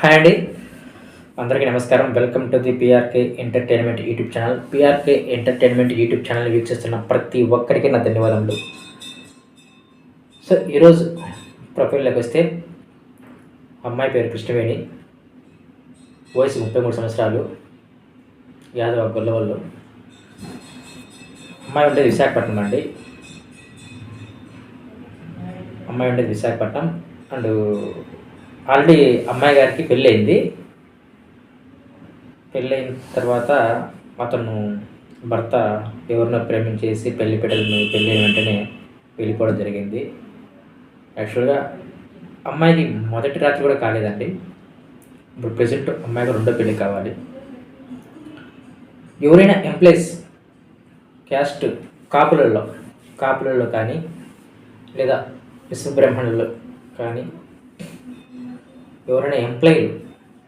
Hi అండి. అందరికీ నమస్కారం. Welcome to the PRK entertainment YouTube channel. PRK entertainment YouTube channel వీక్షిస్తున్న ప్రతి ఒక్కరికి నా ధన్యవాదములు. సో ఈరోజు ప్రొఫైల్లోకి వస్తే అమ్మాయి పేరు కృష్ణవేణి. వయసు ముప్పై మూడు సంవత్సరాలు. యాదవ గొల్లవల్లు. అమ్మాయి ఉండేది విశాఖపట్నం అండి. అమ్మాయి ఉండేది విశాఖపట్నం. అండ్ ఆల్రెడీ అమ్మాయి గారికి పెళ్ళయింది. పెళ్ళైన తర్వాత అతను భర్త ఎవరినో ప్రేమించేసి పెళ్ళి పెట్టలు పెళ్ళి అయిన వెంటనే వెళ్ళిపోవడం జరిగింది. యాక్చువల్గా అమ్మాయికి మొదటి రాత్రి కూడా కాలేదండి. ఇప్పుడు ప్రజెంట్ అమ్మాయికి రెండో పెళ్ళి కావాలి. ఎవరైనా ఎంప్లాయీస్ క్యాస్ట్ కాపులలో కాపులలో కానీ లేదా విశ్వబ్రహ్మణులు కానీ ఎవరైనా ఎంప్లాయీలు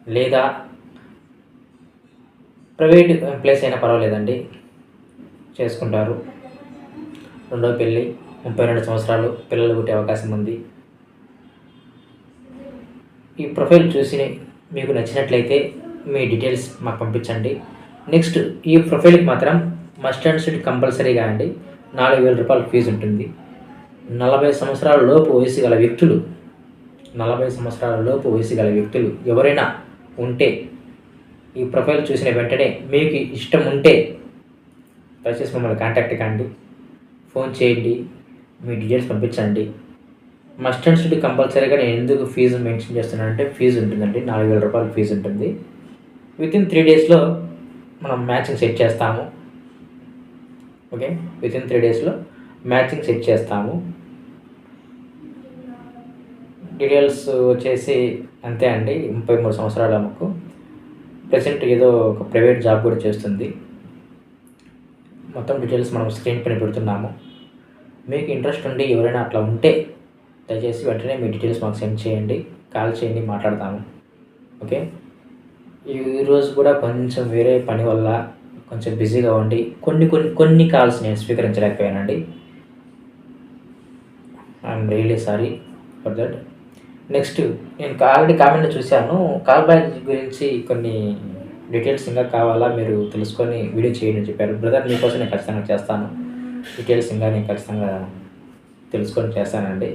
లేదా ప్రైవేట్ ఎంప్లాయీస్ అయినా పర్వాలేదండి. చేసుకుంటారు. రెండో పెళ్ళి ముప్పై రెండు సంవత్సరాలు పిల్లలు పుట్టే అవకాశం ఉంది. ఈ ప్రొఫైల్ చూసి మీకు నచ్చినట్లయితే మీ డీటెయిల్స్ మాకు పంపించండి. నెక్స్ట్ ఈ ప్రొఫైల్కి మాత్రం మస్ట్ అండ్ షుడ్ కంపల్సరీగా అండి. నాలుగు వేల రూపాయల ఫీజు ఉంటుంది. నలభై సంవత్సరాల లోపు వయసు గల వ్యక్తులు నలభై సంవత్సరాల లోపు వయసు గల వ్యక్తులు ఎవరైనా ఉంటే ఈ ప్రొఫైల్ చూసిన వెంటనే మీకు ఇష్టం ఉంటే దయచేసి మమ్మల్ని కాంటాక్ట్ కండి. ఫోన్ చేయండి. మీ డీటెయిల్స్ పంపించండి. మస్ట్ అండ్ కంపల్సరీగా నేను ఎందుకు ఫీజు మెన్షన్ చేస్తున్నానంటే ఫీజు ఉంటుందండి. నాలుగు వేల రూపాయలు ఫీజు ఉంటుంది. విత్ ఇన్ త్రీ డేస్లో మనం మ్యాచింగ్ సెట్ చేస్తాము. ఓకే? విత్ ఇన్ త్రీ డేస్లో మ్యాచింగ్ సెట్ చేస్తాము. డీటెయిల్స్ వచ్చేసి అంతే అండి. ముప్పై మూడు సంవత్సరాల అమ్మకు ప్రజెంట్ ఏదో ఒక ప్రైవేట్ జాబ్ కూడా చేస్తుంది. మొత్తం డీటెయిల్స్ మనం స్క్రీన్ పైన పెడుతున్నాము. మీకు ఇంట్రెస్ట్ ఉండి ఎవరైనా అట్లా ఉంటే దయచేసి వెంటనే మీ డీటెయిల్స్ మాకు సెండ్ చేయండి. కాల్ చేయండి మాట్లాడతాము. ఓకే? ఈరోజు కూడా కొంచెం వేరే పని వల్ల కొంచెం బిజీగా ఉండి కొన్ని కొన్ని కొన్ని కాల్స్ నేను స్వీకరించలేకపోయానండి. I'm really sorry for that next నేను ఆల్రెడీ కామెంట్ చూశాను. కాల్ బ్యాక్ గురించి కొన్ని డీటెయిల్స్ ఇంకా కావాలా మీరు తెలుసుకొని వీడియో చేయండి చెప్పారు. బ్రదర్ మీకోసం నేను ఖచ్చితంగా చేస్తాను. డీటెయిల్స్ ఇంకా నేను ఖచ్చితంగా తెలుసుకొని చేస్తానండి.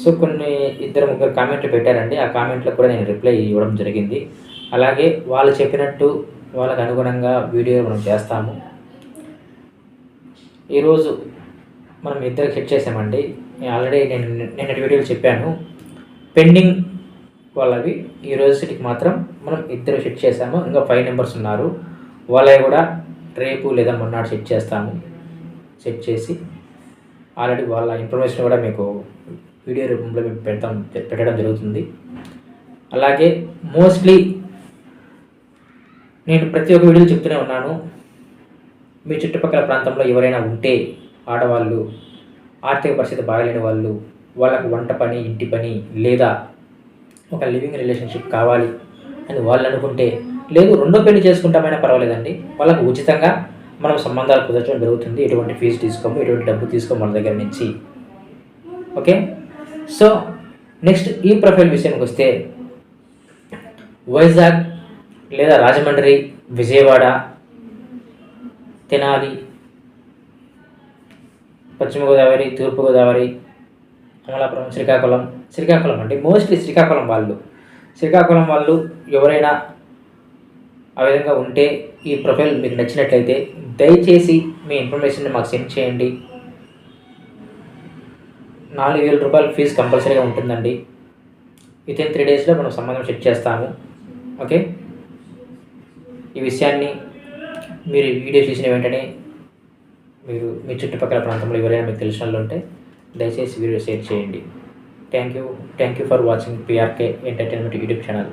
సో కొన్ని ఇద్దరు ముగ్గురు కామెంట్లు పెట్టారండి. ఆ కామెంట్లకు కూడా నేను రిప్లై ఇవ్వడం జరిగింది. అలాగే వాళ్ళు చెప్పినట్టు వాళ్ళకు అనుగుణంగా వీడియో మనం చేస్తాము. ఈరోజు మనం ఇద్దరికి హిట్ చేసామండి. ఆల్రెడీ నేను నిన్నటి వీడియోలో చెప్పాను. పెండింగ్ వాళ్ళవి. ఈ రోజుకి మాత్రం మనం ఇద్దరు సెట్ చేసాము ఇంకా ఫైవ్ నెంబర్స్ ఉన్నారు. వాళ్ళవి కూడా రేపు లేదా మొన్నటి సెట్ చేస్తాము. సెట్ చేసి ఆల్రెడీ వాళ్ళ ఇన్ఫర్మేషన్ కూడా మీకు వీడియో రూపంలో మేము పెడతాం పెట్టడం జరుగుతుంది. అలాగే మోస్ట్లీ నేను ప్రతి ఒక్క వీడియోలు చెప్తూనే ఉన్నాను. మీ చుట్టుపక్కల ప్రాంతంలో ఎవరైనా ఉంటే ఆడవాళ్ళు ఆర్థిక పరిస్థితి బాగలేని వాళ్ళు వాళ్ళకు వంట పని ఇంటి పని లేదా ఒక లివింగ్ రిలేషన్షిప్ కావాలి అని వాళ్ళు అనుకుంటే లేదు రెండో పెళ్ళి చేసుకుంటామైనా పర్వాలేదండి. వాళ్ళకు ఉచితంగా మనం సంబంధాలు కుదర్చడం జరుగుతుంది. ఎటువంటి ఫీజు తీసుకోము ఎటువంటి డబ్బు తీసుకోము మన దగ్గర నుంచి. ఓకే? సో నెక్స్ట్ ఈ ప్రొఫైల్ విషయానికి వస్తే వైజాగ్ లేదా రాజమండ్రి విజయవాడ తెనాలి పశ్చిమ గోదావరి తూర్పు గోదావరి అమలాపురం శ్రీకాకుళం. శ్రీకాకుళం అంటే మోస్ట్లీ శ్రీకాకుళం వాళ్ళు. శ్రీకాకుళం వాళ్ళు ఎవరైనా ఆ విధంగా ఉంటే ఈ ప్రొఫైల్ మీకు నచ్చినట్లయితే దయచేసి మీ ఇన్ఫర్మేషన్ని మాకు సెండ్ చేయండి. నాలుగు వేల రూపాయలు ఫీజు కంపల్సరీగా ఉంటుందండి. విత్ ఇన్ త్రీ డేస్లో మనం సంబంధం సెట్ చేస్తాము. ఓకే? ఈ విషయాన్ని మీరు వీడియో చూసిన వెంటనే మీరు మీ చుట్టుపక్కల ప్రాంతంలో ఎవరైనా మీకు తెలిసిన వాళ్ళు ఉంటే దయచేసి వీడియో షేర్ చేయండి. Thank you thank you for watching PRK entertainment YouTube channel